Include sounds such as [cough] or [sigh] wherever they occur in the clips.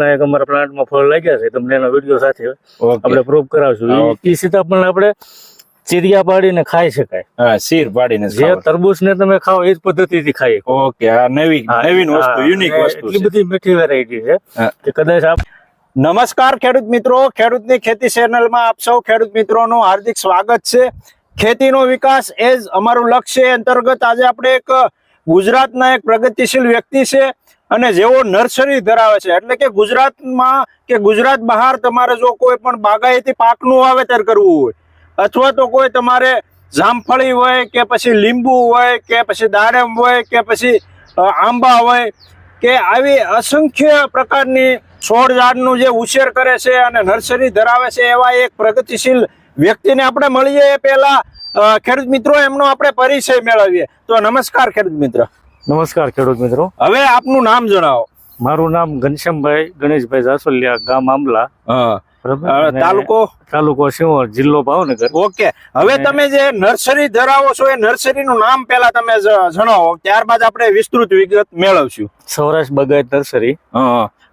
સીતાફળના એક અમારા પ્લાન્ટમાં ફળ લાગ્યા છે તમને એનો વીડિયો સાથે આપણે પ્રૂફ કરાવશું. હા, ઈ- ઈ સીતાફળને આપણે ચીરિયા પાડીને ખાઈ શકાય. હા શીર પાડીને જે તરબૂચ ને તમે ખાઓ એ જ પદ્ધતિથી ખાઈ ઓકે આ નવી નવી વસ્તુ યુનિક વસ્તુ એટલી બધી મીઠી વેરાયટી છે કે કદાચ આપ નમસ્કાર ખેડૂત મિત્રો. ખેડૂતની ખેતી ચેનલમાં આપ સૌ ખેડૂત મિત્રોનું હાર્દિક સ્વાગત છે. ખેતીનો વિકાસ એ જ અમારું લક્ષ્ય અંતર્ગત આજે આપણે એક ગુજરાતના એક પ્રગતિશીલ વ્યક્તિ છે. અને જેઓ નર્સરી ધરાવે છે, એટલે કે ગુજરાતમાં કે ગુજરાત બહાર તમારે જો કોઈ પણ બાગાયતી પાકનું વાવેતર કરવું હોય, અથવા તો કોઈ તમારે જામફળી હોય કે પછી લીંબુ હોય કે પછી દાડમ હોય કે પછી આંબા હોય, કે આવી અસંખ્ય પ્રકારની છોડ ઝાડનું જે ઉછેર કરે છે અને નર્સરી ધરાવે છે, એવા એક પ્રગતિશીલ વ્યક્તિને આપણે મળીએ એ પહેલા ખેડૂત મિત્રો, એમનો આપણે પરિચય મેળવીએ. તો નમસ્કાર ખેડૂત મિત્ર. નમસ્કાર ખેડૂત મિત્રો. હવે આપનું નામ જણાવો. મારું નામ ઘનશ્યામભાઈ ગણેશભાઈ જાસોલિયા ગામ આમલા તાલુકો? તાલુકો સિંહોર જિલ્લો ભાવનગર. ઓકે. હવે તમે જે નર્સરી ધરાવો છો એ નર્સરીનું નામ પેલા તમે જણાવો. ત્યારબાદ આપણે વિસ્તૃત વિગત મેળવશું. સૌરાષ્ટ્ર બગાયત નર્સરી.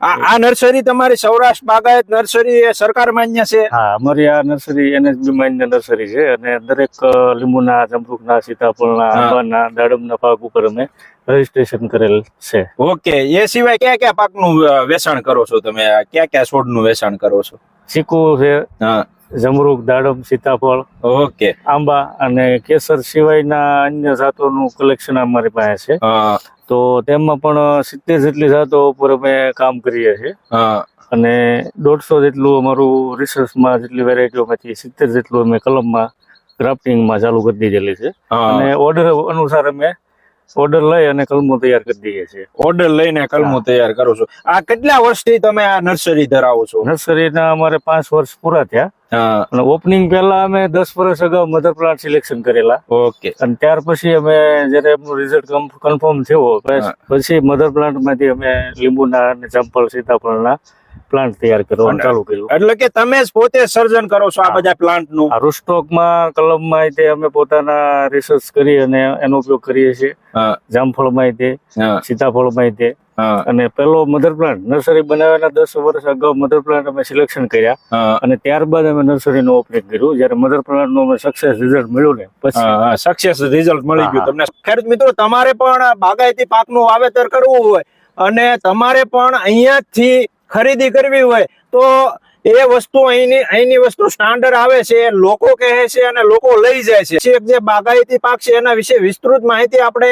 આ આ નર્સરી તમારી સૌરાષ્ટ્ર બાગાયત નર્સરી સરકાર માન્ય છે? હા અમારી આ નર્સરી એનએસબી માન્ય નર્સરી છે અને દરેક લીંબુના જમરૂખના સીતાફળના આંબાના દાડમના પાક ઉપર અમે રજીસ્ટ્રેશન કરેલ છે. ઓકે એ સિવાય કયા કયા પાકનું વેચાણ કરો છો તમે? કયા કયા છોડનું વેચાણ કરો છો? ચીકુ છે જમરૂખ દાડમ સીતાફળ ઓકે. આંબા અને કેસર સિવાયના અન્ય જાતોનું કલેક્શન અમારી પાસે છે. તો તેમાં પણ સિત્તેર જેટલી જાતો ઉપર અમે કામ કરીએ છીએ. અને દોઢસો જેટલું અમારું રિસર્ચમાં જેટલી વેરાયટીઓમાંથી સિત્તેર જેટલું અમે કલમમાં ગ્રાફ્ટિંગમાં ચાલુ કરી દીધેલી છે. અને ઓર્ડર અનુસાર અમે ઓર્ડર લઈ અને કલમો તૈયાર કરી દઈએ છીએ. ઓર્ડર લઈને કલમો તૈયાર કરો છો. આ કેટલા વર્ષથી તમે આ નર્સરી ધરાવો છો? નર્સરીના અમારે પાંચ વર્ષ પૂરા થયા. અને ઓપનિંગ પહેલા અમે દસ વર્ષ અગાઉ મધર પ્લાન્ટ સિલેક્શન કરેલા. ઓકે. અને ત્યાર પછી અમે જયારે એમનું રિઝલ્ટ કન્ફર્મ થયો પછી મધર પ્લાન્ટમાંથી અમે લીંબુના અને ચંપલ સીતાફળના પ્લાન્ટ તૈયાર કરવાનું ચાલુ કર્યું. એટલે કે તમે જ પોતે સર્જન કરો છો આ બધા પ્લાન્ટનું રૂસ્ટોકમાં કલમમાં તે અમે પોતાના રિસર્ચ કરી અને એનો ઉપયોગ કરીએ છીએ. જામફળ જામફળમાં તે સીતાફળમાં તે. અને પેલો મધર પ્લાન્ટ નર્સરી બનાવેલા દસ વર્ષ અગાઉ મધર પ્લાન્ટ અમે સિલેક્શન કર્યા. અને ત્યારબાદ અમે નર્સરીનો ઓપનિંગ કર્યું. જયારે મધર પ્લાન્ટનું અમે સક્સેસ રિઝલ્ટ મળ્યું ને પછી સક્સેસ રિઝલ્ટ મળી ગયું તમને. ખેડૂત મિત્રો તમારે પણ બાગાયતી પાકનું વાવેતર કરવું હોય અને તમારે પણ અહીંયાથી ખરીદી કરવી હોય તો એ વસ્તુ અહીંની અહીંની વસ્તુ સ્ટાન્ડર્ડ આવે છે લોકો કહે છે અને લોકો લઈ જાય છે. જે બાગાયતી પાક છે એના વિશે વિસ્તૃત માહિતી આપણે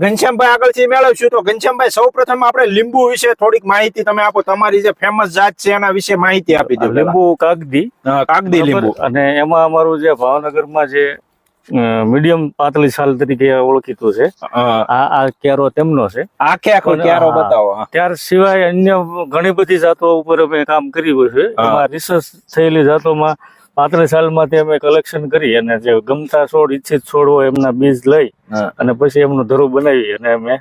ઘનશ્યામભાઈ આગળથી મેળવશું. તો ઘનશ્યામભાઈ સૌ પ્રથમ આપણે લીંબુ વિશે થોડીક માહિતી તમે આપો. તમારી જે ફેમસ જાત છે એના વિશે માહિતી આપી દો લીંબુ કાગદી. કાગદી લીંબુ. અને એમાં અમારું જે ભાવનગરમાં જે મીડિયમ પાતળી સાલ તરીકે ઓળખીતું છે. આ આ કેરો તેમનો છે. આખે આખો ક્યારો બતાવો ત્યાર સિવાય અન્ય ઘણી બધી જાતો ઉપર અમે કામ કર્યું છે. એમાં રિસર્ચ થયેલી જાતોમાં પાતળી સાલમાંથી અમે કલેક્શન કરી અને જે ગમતા છોડ ઈચ્છિત છોડ હોય એમના બીજ લઈ અને પછી એમનું ધરું બનાવી અને અમે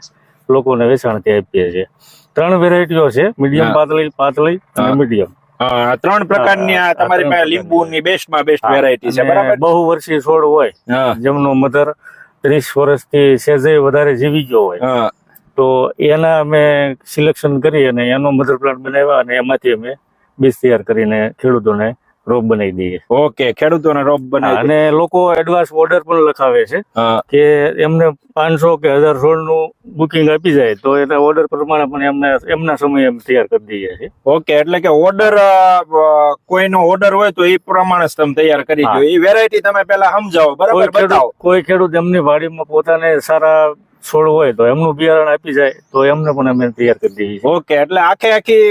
લોકોને વેચાણથી આપીએ છીએ. ત્રણ વેરાયટીઓ છે મીડિયમ પાતળી પાતળી અને મીડિયમ. ત્રણ પ્રકારની આ તમારી પાસે. લીંબુની બેસ્ટમાં બેસ્ટ વેરાયટી છે બરાબર? બહુ વર્ષી છોડ હોય જેમનો મધર ત્રીસ વર્ષથી સેજે વધારે જીવી ગયો હોય. તો એના અમે સિલેક્શન કરી અને એનો મધર પ્લાન્ટ બનાવ્યા અને એમાંથી અમે બીજ તૈયાર કરીને ખેડૂતોને રોપ બનાવી દઈએ ઓકે ખેડૂતોને રોપ બનાવી અને લોકો એડવાન્સ ઓર્ડર પણ લખાવે છે કે એમને પાંચસો કે હજાર છોડનું બુકિંગ આપી જાય તો એના ઓર્ડર પ્રમાણે પણ એમને એમના સમયે તૈયાર કરી દઈએ છીએ. ઓકે એટલે કે ઓર્ડર કોઈનો ઓર્ડર હોય તો એ પ્રમાણે જ તમે તૈયાર કરી. દો. એ વેરાયટી તમે પેલા સમજાવો બરાબર બતાવો. કોઈ ખેડૂત એમની વાડીમાં પોતાને સારા છોડ હોય તો એમનું બિયારણ આપી જાય તો એમને પણ અમે તૈયાર કરી દઈએ ઓકે એટલે આખે આખી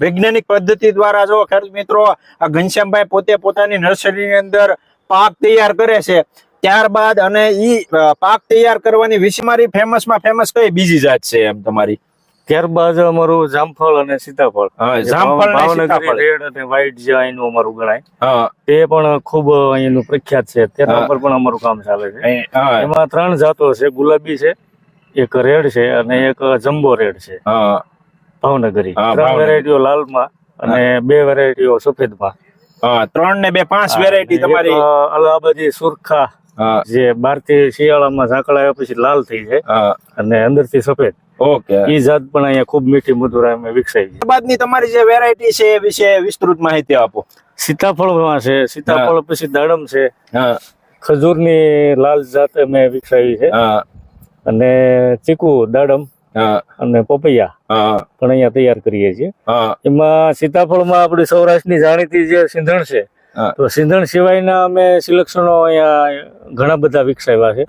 વૈજ્ઞાનિક પદ્ધતિ દ્વારા જો ખેડૂત મિત્રો આ ઘનશ્યામભાઈ પોતે પોતાની નર્સરીની અંદર પાક તૈયાર કરે છે ત્યારબાદ અને ઈ પાક તૈયાર કરવાની વિશે ફેમસ ફેમસમાં ફેમસ કઈ બીજી જાત છે એમ તમારી? ત્યારબાદ અમારું જામફળ અને સીતાફળ. જામફળ રેડ અને વ્હાઈટ જે અહીંનું અમારું ગણાય. તે પણ ખૂબ અહીંનું પ્રખ્યાત છે. તેના પર પણ અમારું કામ ચાલે છે. એમાં ત્રણ જાતો છે. ગુલાબી છે એક રેડ છે અને એક જમ્બો રેડ છે. ભાવનગરી. હા, ત્રણ વેરાયટીઓ લાલમાં અને બે વેરાયટીઓ સફેદમાં. હા ત્રણ ને બે પાંચ વેરાયટી તમારી. અલ્હાબાદી સુરખા જે જે બારથી શિયાળામાં ઝાકળ પછી લાલ થઈ જાય હા. અને અંદરથી સફેદ. ઓકે. એ જાત પણ અહીંયા ખૂબ મીઠી મધુરા અમે વિકસાવી બાદની તમારી જે વેરાયટી છે એ વિશે વિસ્તૃત માહિતી આપો. સીતાફળમાં છે. સીતાફળ પછી દાડમ છે. હા. ખજૂરની લાલ જાત અમે વિકસાવી છે હા. અને ચીકુ દાડમ. અને પપૈયા. પણ અહીંયા તૈયાર કરીએ છીએ. એમાં સીતાફળમાં આપણી સૌરાષ્ટ્રની જાણીતી જે સિંધણ છે તો સિંધણ સિવાયના અમે સિલેક્શનો અહીંયા ઘણા બધા વિકસાવ્યા છે.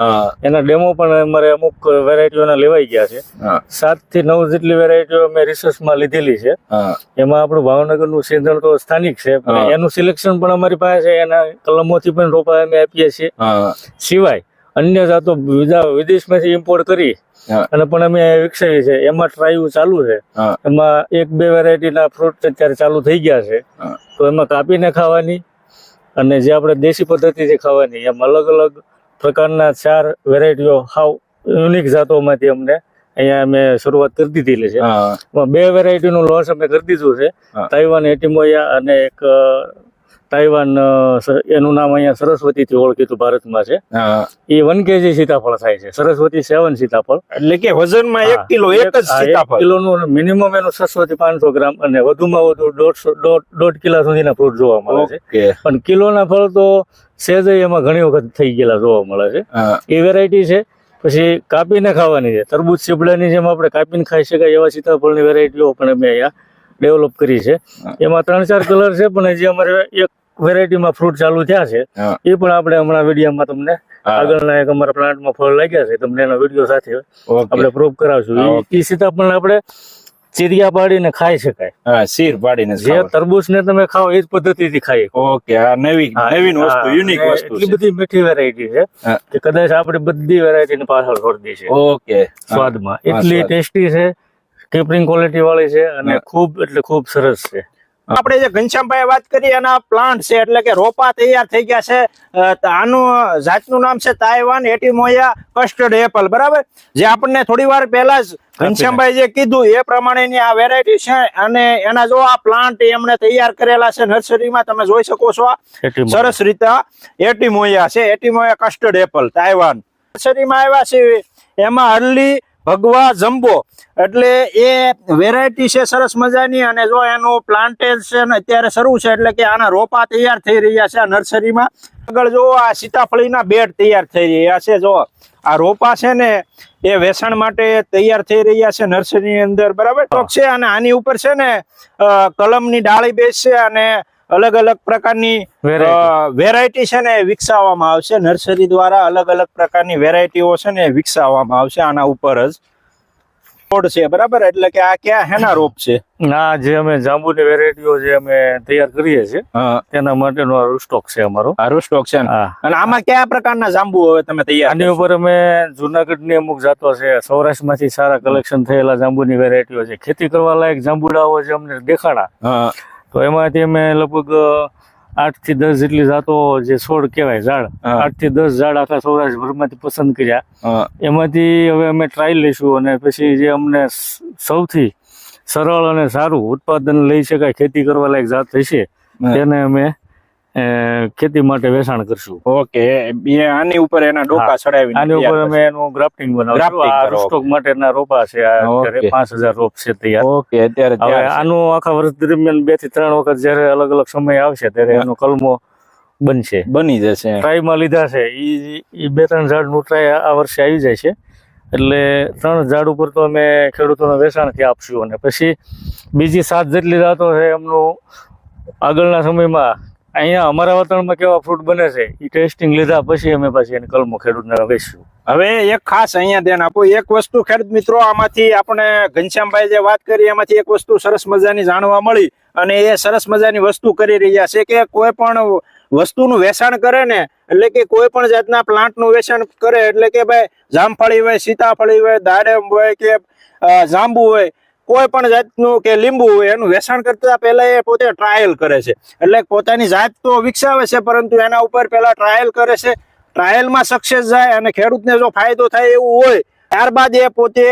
એના ડેમો પણ અમારે અમુક વેરાયટીઓના લેવાઈ ગયા છે. સાતથી નવ જેટલી વેરાયટીઓ અમે રિસર્ચમાં લીધેલી છે. હા. એમાં આપણું ભાવનગરનું સિંધણ તો સ્થાનિક છે એનું સિલેક્શન પણ અમારી પાસે છે. એના કલમોથી પણ રોપા અમે આપીએ છીએ. સિવાય અન્ય જાતો વિદા- વિદેશમાંથી ઇમ્પોર્ટ કરી અને પણ અમે વિકસાવી છે એમાં ટ્રાયુ ચાલુ છે. એમાં એક બે વેરાયટીના ફ્રૂટ અત્યારે ચાલુ થઈ ગયા છે. તો એમાં કાપીને ખાવાની અને જે આપણે દેશી પદ્ધતિથી ખાવાની એમ અલગ અલગ પ્રકારના ચાર વેરાયટીઓ હાવ યુનિક જાતોમાંથી અમને અહીંયા અમે શરૂઆત કરી દીધેલી છે. બે વેરાયટીનું લોન્ચ અમે કરી દીધું છે. તાઇવાન એટીમોયા અને એક તાઇવાન એનું નામ અહીંયા સરસ્વતીથી ઓળખીતું ભારતમાં છે. એ વન કેજી સીતાફળ થાય છે. સરસ્વતી સેવન સીતાફળ. એટલે કે વજનમાં એક કિલો એક જ સીતાફળ. કિલોનું મિનિમમ એનું સરસ્વતી પાંચસો ગ્રામ અને વધુમાં વધુ દોઢસો દોઢ કિલા સુધીના ફ્રૂટ જોવા મળે છે. પણ કિલોના ફળ તો સેજ એમાં ઘણી વખત થઈ ગયેલા જોવા મળે છે. એ વેરાયટી છે. પછી કાપીને ખાવાની છે. તરબૂચ સીપડાની જેમ આપણે કાપીને ખાઈ શકાય એવા સીતાફળની વેરાયટીઓ પણ અમે અહીંયા ડેવલપ કરી છે. એમાં ત્રણ ચાર કલર છે પણ હજી અમારે એક વેરાયટીમાં ફ્રૂટ ચાલુ થયા છે. એ પણ આપણે હમણાં વિડીયામાં તમને. આગળના એક અમારા પ્લાન્ટમાં ફળ લાગ્યા છે તમને એનો વીડિયો સાથે આપણે પ્રૂફ કરાવશું. ઈ સીતાફળ આપણે ચીરિયા પાડીને ખાઈ શકાય. હા શીર પાડીને જે તરબૂચ ને તમે ખાઓ એ જ પદ્ધતિથી ખાઈ ઓકે આ નવી નવી વસ્તુ યુનિક વસ્તુ એટલી બધી મીઠી વેરાયટી છે કે કદાચ આપણે બધી વેરાયટી પાછળ છોડી છે ઓકે. સ્વાદમાં. એટલી ટેસ્ટી છે. કીપરિંગ ક્વોલિટી વાળી છે અને ખૂબ એટલે ખૂબ સરસ છે. આપણે જે ઘનશ્યામભાઈ વાત કરી એના પ્લાન્ટ છે એટલે કે રોપા તૈયાર થઈ ગયા છે. આનું જાતનું નામ છે તાઇવાન એટીમોયા કસ્ટર્ડ એપલ બરાબર? જે આપણને થોડી વાર પહેલા જ ઘનશ્યામભાઈ જે કીધું એ પ્રમાણેની આ વેરાયટી છે અને એના જો આ પ્લાન્ટ એમણે તૈયાર કરેલા છે નર્સરીમાં તમે જોઈ શકો છો સરસ રીતે એટીમોયા છે એટીમોયા કસ્ટર્ડ એપલ તાઇવાન નર્સરીમાં આવ્યા છે એમાં અરલી ભગવા જમ્બો એટલે એ વેરાયટી છે, સરસ મજાની. અને જો એનું પ્લાન્ટેશન અત્યારે શરૂ છે, એટલે કે આના રોપા તૈયાર થઈ રહ્યા છે આ નર્સરીમાં. આગળ જો આ સીતાફળીના બેડ તૈયાર થઈ રહ્યા છે, જો. આ રોપા છે ને, એ વેચાણ માટે તૈયાર થઈ રહ્યા છે નર્સરીની અંદર, બરાબર? છે અને આની ઉપર છે ને કલમની ડાળી બેસશે અને અલગ અલગ પ્રકારની વેરાયટી છે ને વિકસાવવામાં આવશે. નર્સરી દ્વારા અલગ અલગ પ્રકારની વેરાયટીઓ છે ને વિકસાવવામાં આવશે આના ઉપર જ. છોડ છે બરાબર? એટલે કે આ ક્યાં હેના રોપ છે? આ જે અમે જાંબુની વેરાયટીઓ જે અમે તૈયાર કરીએ છીએ તેના માટેનો આ છે અમારો. આ સ્ટોક છે અને આમાં કયા પ્રકારના જાંબુ હવે તમે તૈયાર આની ઉપર અમે જુનાગઢની અમુક જાતો છે સૌરાષ્ટ્રમાંથી સારા કલેક્શન થયેલા જાંબુની વેરાયટીઓ છે. ખેતી કરવા લાયક જાંબુડાઓ જે અમને દેખાડા તો એમાંથી અમે લગભગ આઠથી દસ જેટલી જાતો જે છોડ કહેવાય ઝાડ આઠથી દસ ઝાડ આખા સૌરાષ્ટ્રભરમાંથી પસંદ કર્યા. એમાંથી હવે અમે ટ્રાયલ લઈશું અને પછી જે અમને સૌથી સરળ અને સારું ઉત્પાદન લઈ શકાય ખેતી કરવા લાયક જાત થશે તેને અમે ખેતી માટે વેચાણ કરશું. ઓકે બે આની ઉપર એના ડોકા ચડાવી આની ઉપર અમે એનું ગ્રાફ્ટિંગ બનાવશું. આ. રૂસ્ટોક માટેના રોપા છે. અત્યારે પાંચ હજાર રોપ છે તૈયાર. ઓકે અત્યારે હવે આનું આખા વર્ષ દરમિયાન બેથી ત્રણ વખત જ્યારે અલગ અલગ સમય આવશે ત્યારે એનો કલમો બનશે. બની જશે. ટ્રાયમાં લીધા છે. ઈ ઈ બે ત્રણ ઝાડનું ટ્રાય આ વર્ષે આવી જાય છે. એટલે ત્રણ ઝાડ ઉપર તો અમે ખેડૂતોને વેચાણથી આપશું અને પછી બીજી સાત જેટલી જાતો છે એમનું આગળના સમયમાં અહીંયા અમારા વાતાવરણમાં કેવા ફ્રૂટ બને છે એ ટેસ્ટિંગ લીધા પછી અમે પાછી એને કલમો ખેડૂતને વેચશું. હવે એક ખાસ અહીંયા ધ્યાન આપો, એક વસ્તુ ખેડૂત મિત્રો, આમાંથી આપણે ઘનશ્યામભાઈ જે વાત કરી, એમાંથી એક વસ્તુ સરસ મજાની જાણવા મળી અને એ સરસ મજાની વસ્તુ કરી રહ્યા છે કે કોઈ પણ વસ્તુનું વેચાણ કરે ને, એટલે કે કોઈ પણ જાતના પ્લાન્ટનું વેચાણ કરે, એટલે કે ભાઈ જામફળી હોય, સીતાફળી હોય, દાડમ હોય કે જાંબુ હોય કોઈ પણ જાતનું કે લીંબુ એનું વેચાણ કરતા પહેલા એ પોતે ટ્રાયલ કરે છે. એટલે પોતાની જાત તો વિકસાવે છે, પરંતુ એના ઉપર પહેલા ટ્રાયલ કરે છે. ટ્રાયલમાં સક્સેસ જાય અને ખેડૂતને જો ફાયદો થાય એવું હોય ત્યારબાદ એ પોતે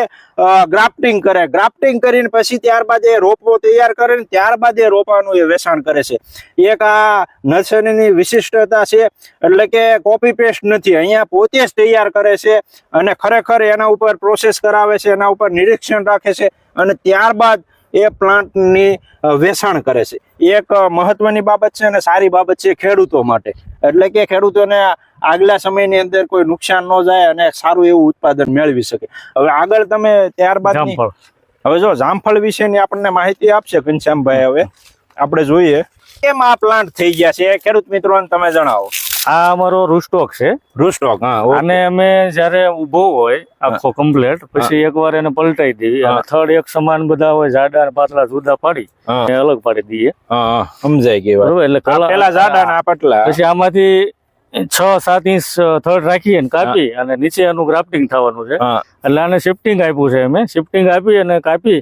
ગ્રાફ્ટિંગ કરે. ગ્રાફ્ટિંગ કરીને પછી ત્યારબાદ એ રોપો તૈયાર કરે ને ત્યારબાદ એ રોપાનું એ વેચાણ કરે છે. એક આ નર્સરીની વિશિષ્ટતા છે, એટલે કે કોપી પેસ્ટ નથી. અહીંયા પોતે જ તૈયાર કરે છે અને ખરેખર એના ઉપર પ્રોસેસ કરાવે છે, એના ઉપર નિરીક્ષણ રાખે છે અને ત્યારબાદ એ પ્લાન્ટની વેચાણ કરે છે. એક મહત્વની બાબત છે અને સારી બાબત છે ખેડૂતો માટે. એટલે કે ખેડૂતોને આગલા સમયની અંદર કોઈ નુકસાન ન જાય અને સારું એવું ઉત્પાદન મેળવી શકે. હવે આગળ તમે ત્યારબાદ હવે જો જામફળ વિશેની આપણને માહિતી આપશે ઘનશ્યામભાઈ હવે. આપણે જોઈએ. કેમ આ પ્લાન્ટ થઈ ગયા છે? એ ખેડૂત મિત્રોને તમે જણાવો. આ અમારો રૂસ્ટોક છે. રૂસ્ટોક અને અમે જ્યારે ઊભો હોય આખો કમ્પ્લેટ પછી એકવાર એને પલટાઈ દેવી. થડ એક સમાન બધા હોય જાડા અને પાતળા જુદા પાડી અલગ પાડી દઈએ. સમજાય ગયું એટલે પેલા જાડા ને પટલા. પછી આમાંથી છ સાત ઇંચ થડ રાખી અને કાપી અને નીચે એનું ગ્રાફ્ટિંગ થવાનું છે. એટલે આને શિફ્ટિંગ આપ્યું છે અમે. શિફ્ટિંગ આપી અને કાપી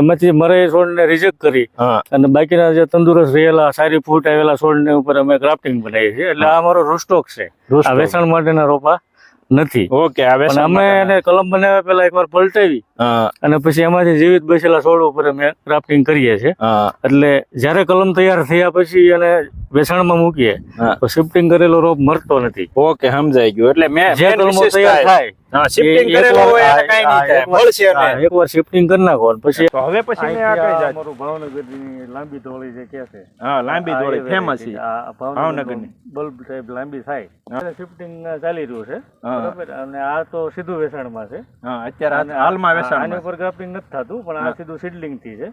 એમાંથી મરાઈ છોડને રિજેક્ટ કરી. અને બાકીના જે તંદુરસ્ત રહેલા સારી ફૂટ આવેલા છોડને ઉપર અમે ગ્રાફ્ટિંગ બનાવીએ છીએ. એટલે આ અમારો રૂસ્ટોક છે. આ વેચાણ માટેના રોપા નથી. ઓકે આ અમે એને કલમ બનાવ્યા પેલા એકવાર પલટાવી. અને પછી એમાંથી જીવિત બેસેલા છોડ ઉપર અમે ગ્રાફ્ટિંગ કરીએ છીએ. એટલે જ્યારે કલમ તૈયાર થયા પછી એને વેચાણમાં મૂકીએ. તો શિફ્ટિંગ કરેલો રોપ મરતો નથી. ઓકે સમજાઈ ગયું. એટલે મેં જે કલમો તૈયાર થાય શિફ્ટિંગ કરેલો હોય એટલે કાંઈ નહીં થાય. મળશે ને એકવાર શિફ્ટિંગ કરી નાખો પછી તો હવે પછી મેં આગળ જાય અમારું ભાવનગરની લાંબી ધોળી જે કે છે. હા લાંબી આ ફેમસ છે. છે. ભાવનગરની. ભાવનગરની. બલ્બ સાહેબ લાંબી થાય. શિફ્ટિંગ ચાલી રહ્યું છે. બરાબર? અને આ તો સીધું વેચાણમાં છે. હા અત્યારે હાલમાં વેચાણ આની ઉપર ગ્રાફ્ટિંગ નથી થતું પણ આ સીધું સીડલિંગથી છે.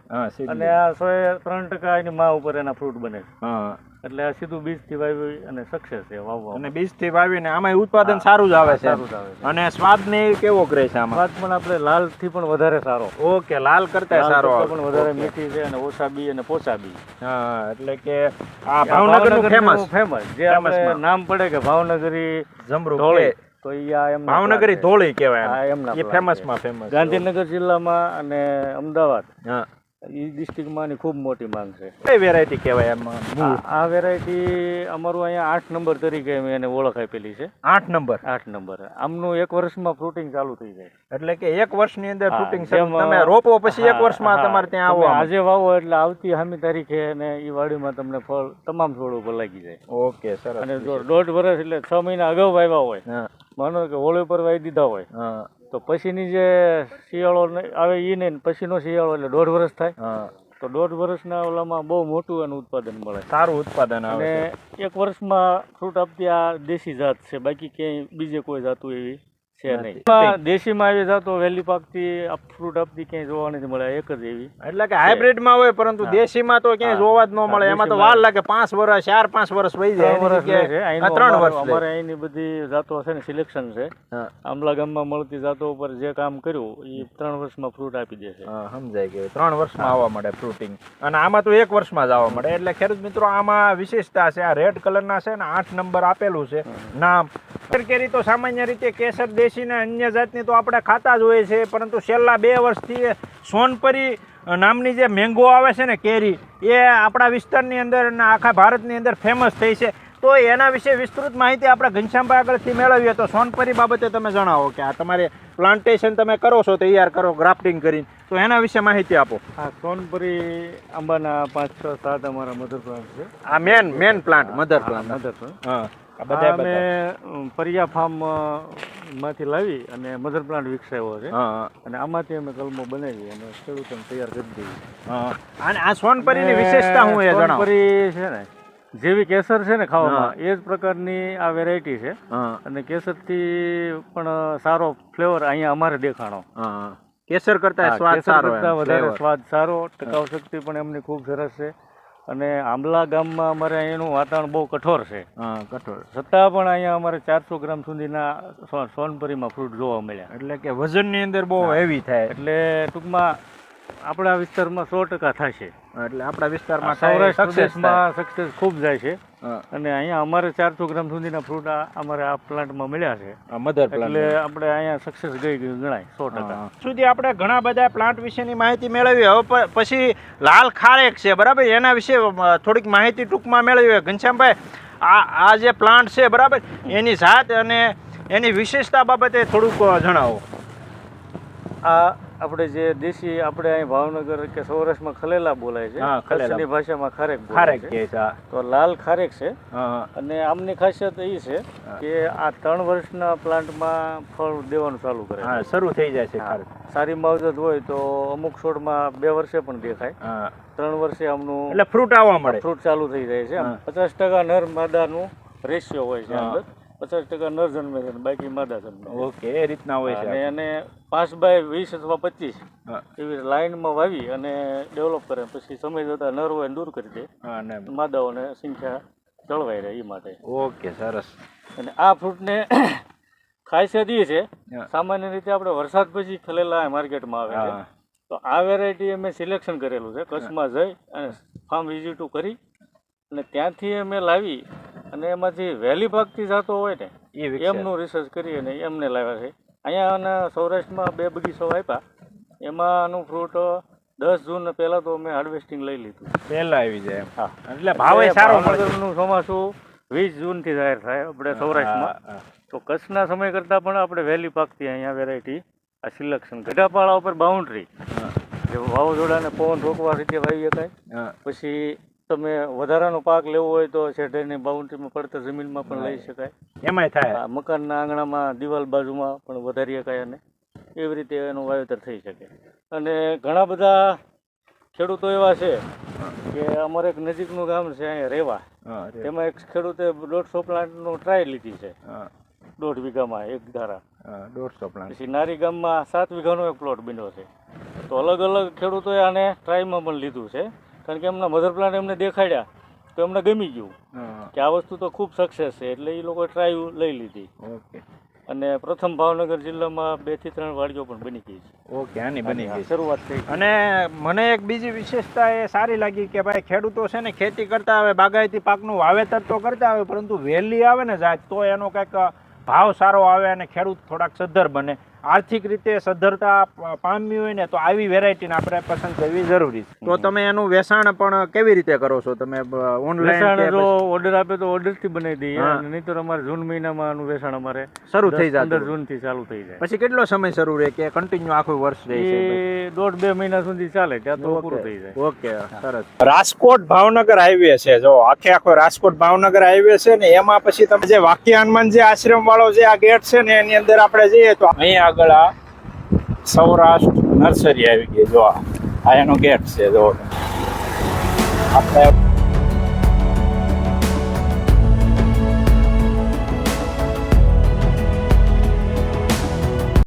અને આ સો ત્રણ ટકા એની માં ઉપર એના ફ્રૂટ બને છે. હા. એટલે આ સીધું બીજથી વાવી અને સક્સેસ છે વાવવા અને બીજથી વાવીને આમાં ઉત્પાદન સારું જ આવે છે. સારું જ આવે છે. અને સ્વાદ ને કેવો કરે છે આમાં? સ્વાદ પણ આપણે લાલથી પણ વધારે સારો. ઓકે લાલ કરતા સારો પણ વધારે મીઠી છે અને ઓછા બી અને પોચા બી. હા એટલે કે આ ભાવનગરનું ફેમસ ફેમસ જે આપણે નામ પડે કે ભાવનગરી જમરૂ ધોળી તો એમ ભાવનગરી ધોળી કહેવાય હા, એમના એ plant ફેમસમાં ફેમસ ગાંધીનગર જિલ્લામાં અને અમદાવાદ. હા. એ ડિસ્ટ્રિક્ટમાં ખૂબ મોટી માંગ છે. કઈ વેરાયટી કહેવાય એમાં? આ- વેરાયટી અમારું અહીંયા આઠ નંબર તરીકે અમે એને ઓળખ આપેલી છે. આઠ નંબર આઠ નંબર આમનું એક વર્ષમાં ફ્રૂટિંગ ચાલુ થઈ જાય. એટલે કે એક વર્ષની અંદર ફ્રૂટિંગ તમે રોપો પછી એક વર્ષમાં તમારે ત્યાં આવો આજે વાવો એટલે આવતી હામી તારીખે અને એ વાડીમાં તમને ફળ તમામ છોડ ઉપર લાગી જાય. ઓકે સર અને જો દોઢ વર્ષ એટલે છ મહિના અગાઉ વાવ્યા હોય હા. માનો કે હોળી ઉપર વાવી દીધા હોય હા. તો પછીની જે શિયાળો આવે એ નહીં પછીનો શિયાળો એટલે દોઢ વર્ષ થાય. તો દોઢ વર્ષના ઓલામાં બહુ મોટું એનું ઉત્પાદન મળે. સારું ઉત્પાદન આવે અને એક વર્ષમાં ફ્રૂટ આપતી આ દેશી જાત છે બાકી ક્યાંય બીજે કોઈ જાતું એવી. છે નહીં. દેશી માં આવી જાતો વહેલી પાકતી ફ્રૂટ આપતી ક્યાંય જોવા નથી મળે એક જ એવી. એટલે કે હાઇબ્રિડમાં હોય પરંતુ દેશી માં તો ક્યાંય જોવા જ ન મળે. એમાં તો વાર લાગે પાંચ વર્ષ ચાર પાંચ વર્ષ વહી જાય. ત્રણ વર્ષ ત્રણ અમારે અહીંની બધી જાતો છે ને સિલેક્શન છે. હા. આંબલા ગામમાં મળતી જાતો ઉપર જે કામ કર્યું એ ત્રણ વર્ષમાં ફ્રૂટ આપી દે છે. કે ગયું. ત્રણ વર્ષમાં આવવા મળે ફ્રૂટિંગ અને આમાં તો એક વર્ષમાં જ આવવા મળે. એટલે ખેડૂત મિત્રો આમાં વિશેષતા છે આ રેડ કલરના છે ને આઠ નંબર આપેલું છે. નામ. કેરી તો સામાન્ય રીતે કેસર દેશી ને અન્ય જાતની તો આપણે ખાતા જ હોઈએ છીએ પરંતુ છેલ્લા બે વર્ષથી સોનપરી નામની જે મેંગો આવે છે ને કેરી એ આપણા વિસ્તારની અંદર અને આખા ભારતની અંદર ફેમસ થઈ છે. તો એના વિશે વિસ્તૃત માહિતી આપણે ઘનશ્યામભાઈ આગળથી મેળવીએ તો સોનપરી બાબતે તમે જણાવો કે આ તમારે પ્લાન્ટેશન તમે કરો છો તૈયાર કરો ગ્રાફ્ટિંગ કરીને. તો એના વિશે માહિતી આપો. હા સોનપરી આંબાના પાંચ છ સાત અમારા મધર પ્લાન્ટ છે. આ main main plant mother plant mother plant હા. અમે બધા અમે પરિયા ફાર્મમાંથી લાવી અને મધર પ્લાન્ટ વિકસાવ્યો છે. અને આમાંથી અમે કલમો બનાવી અને ખેડૂતોને તૈયાર કરી દઈએ અને આ સોનપરીની વિશેષતા હું એ જણાવો? સોનપરી છે ને જેવી કેસર છે ને ખાવામાં એ જ પ્રકારની આ વેરાયટી છે. અને કેસરથી પણ સારો ફ્લેવર અહીંયા અમારે દેખાણો. કેસર કરતા સ્વાદ સારો કરતાં વધારે સ્વાદ સારો ટકાઉ શક્તિ પણ એમની ખૂબ સરસ છે. અને આંબલા ગામમાં અમારે અહીંયાનું વાતાવરણ બહુ કઠોર છે. કઠોર. છતાં પણ અહીંયા અમારે ચારસો ગ્રામ સુધીના સોનપરીમાં ફ્રૂટ જોવા મળ્યા. એટલે કે વજનની અંદર બહુ હેવી થાય. એટલે ટૂંકમાં આપણા વિસ્તારમાં સો ટકા થશે. એટલે આપણા વિસ્તારમાં સૌરાષ્ટ્ર પ્રદેશમાં સક્સેસ ખૂબ જાય છે. અને અહીંયા અમારે ચારસો ગ્રામ સુધીના ફ્રૂટ આ અમારે આ પ્લાન્ટમાં મળ્યા છે. મધર એટલે આપણે અહીંયા સક્સેસ ગઈ ગયું ગણાય સો ટકા. સુધી આપણે ઘણા બધા પ્લાન્ટ વિશેની માહિતી મેળવી. હવે પછી લાલ ખારેક છે બરાબર? એના વિશે થોડીક માહિતી ટૂંકમાં મેળવી. ઘનશ્યામભાઈ આ આ જે પ્લાન્ટ છે બરાબર? એની જાત અને એની વિશેષતા બાબતે થોડુંક જણાવો. આ આપણે જે દેશી આપણે અહીં ભાવનગર કે સૌરાષ્ટ્રમાં ખલેલા બોલાય છે. કચ્છની ભાષામાં ખારેક ખારેક કહે છે તો લાલ ખારેક છે. અને આમની ખાસિયત એ છે કે આ ત્રણ વર્ષના પ્લાન્ટમાં ફળ દેવાનું ચાલુ કરે છે. શરૂ થઈ જાય છે સારી માવજત હોય તો અમુક છોડમાં બે વર્ષે પણ દેખાય. હા. ત્રણ વર્ષે આમનું એટલે ફ્રૂટ આવવા મળે. ફ્રૂટ ચાલુ થઈ જાય છે. પચાસ ટકા નર માદાનું રેશિયો હોય છે અંદર. પચાસ ટકા નર જન્મે છે બાકી માદા જન્મે ઓકે એ રીતના હોય અને છે એને પાંચ બાય વીસ અથવા પચીસ. એવી લાઇનમાં વાવી અને ડેવલપ કરે. પછી સમય જતા નર હોય દૂર કરી દે. અને માદાઓને સંખ્યા જળવાઈ રહે એ માટે. ઓકે સરસ. અને આ ફ્રૂટને [coughs] ખાસિયત એ છે સામાન્ય રીતે આપણે વરસાદ પછી ખલેલા માર્કેટમાં આવે છે. તો આ વેરાયટી અમે સિલેક્શન કરેલું છે કચ્છમાં જઈ અને ફાર્મ વિઝિટો કરી અને ત્યાંથી અમે લાવી અને એમાંથી વહેલી પાકતી જાતો હોય ને. એમનું રિસર્ચ કરી અને એમને લાવ્યા છે. અહીંયા અને સૌરાષ્ટ્રમાં બે બગીચો આપ્યા. એમાંનું ફ્રૂટ દસ જૂન પહેલાં તો અમે હાર્વેસ્ટિંગ લઈ લીધું. પહેલા આવી જાય હા. એટલે ભાવે સારો મળે. ભાવનગરનું ચોમાસું વીસ જૂનથી જાહેર થાય આપણે સૌરાષ્ટ્રમાં. તો કચ્છના સમય કરતાં પણ આપણે વહેલી પાકતી અહીંયા વેરાયટી આ સિલેક્શન ગઢાપાળા ઉપર બાઉન્ડ્રી જે વાવાઝોડાને પવન રોકવા રીતે વાવી શકાય. પછી તમે વધારાનો પાક લેવો હોય તો શેઢેની બાઉન્ડ્રીમાં પડતર જમીનમાં પણ લઈ શકાય. એમાંય થાય. મકાનના આંગણામાં દિવાલ બાજુમાં પણ વધારી શકાય અને એવી રીતે એનું વાવેતર થઈ શકે. અને ઘણા બધા ખેડૂતો એવા છે કે અમારે એક નજીકનું ગામ છે અહીંયા રેવા. તેમાં એક ખેડૂતે દોઢસો પ્લાન્ટનો ટ્રાય લીધી છે. દોઢ વીઘામાં એક ધારા. દોઢસો પ્લાન્ટ. પછી નારી ગામમાં સાત વીઘાનો એક પ્લોટ બન્યો છે. તો અલગ અલગ ખેડૂતોએ આને ટ્રાયમાં પણ લીધું છે. કારણ કે એમના મધર પ્લાન્ટ એમને દેખાડ્યા તો એમને ગમી ગયું. કે આ વસ્તુ તો ખૂબ સક્સેસ છે એટલે એ લોકોએ ટ્રાય લઈ લીધી. ઓકે. અને પ્રથમ ભાવનગર જિલ્લામાં બેથી ત્રણ વાડીઓ પણ બની ગઈ છે. ઓકે આની બની ગઈ શરૂઆત થઈ અને મને એક બીજી વિશેષતા એ સારી લાગી કે ભાઈ ખેડૂતો છે ને ખેતી કરતા આવે બાગાયતી પાકનું વાવેતર તો કરતા આવે પરંતુ વહેલી આવે ને જાત તો એનો કંઈક ભાવ સારો આવે અને ખેડૂત થોડાક સદ્ધર બને. આર્થિક રીતે સદ્ધરતા પામવી હોય ને તો આવી વેરાયટીને આપણે પસંદ કરવી જરૂરી છે. તો તમે એનું વેચાણ પણ કેવી રીતે કરો છો? તમે ઓનલાઈન જો ઓર્ડર આપે તો ઓર્ડરથી બનાવી દઈએ. નહીંતર અમારે જૂન મહિનામાં એનું વેચાણ અમારે શરૂ થઈ પંદર જતું જૂનથી ચાલુ થઈ જાય. પછી કેટલો સમય શરૂ રહે કે કન્ટિન્યુ આખું વર્ષ રહે છે? દોઢ બે મહિના સુધી ચાલે ત્યાં તો પૂરું થઈ જાય. ઓકે સરસ. રાજકોટ ભાવનગર હાઈવે છે જો આખે આખો રાજકોટ ભાવનગર હાઈવે છે ને એમાં પછી તમે જે વાક્ય હનુમાન જે આશ્રમ વાળો જે આ ગેટ છે ને એની અંદર આપણે જઈએ તો અહીંયા આગળ આ સૌરાષ્ટ્ર નર્સરી આવી ગઈ જો આ આ એનો ગેટ છે જો આપણે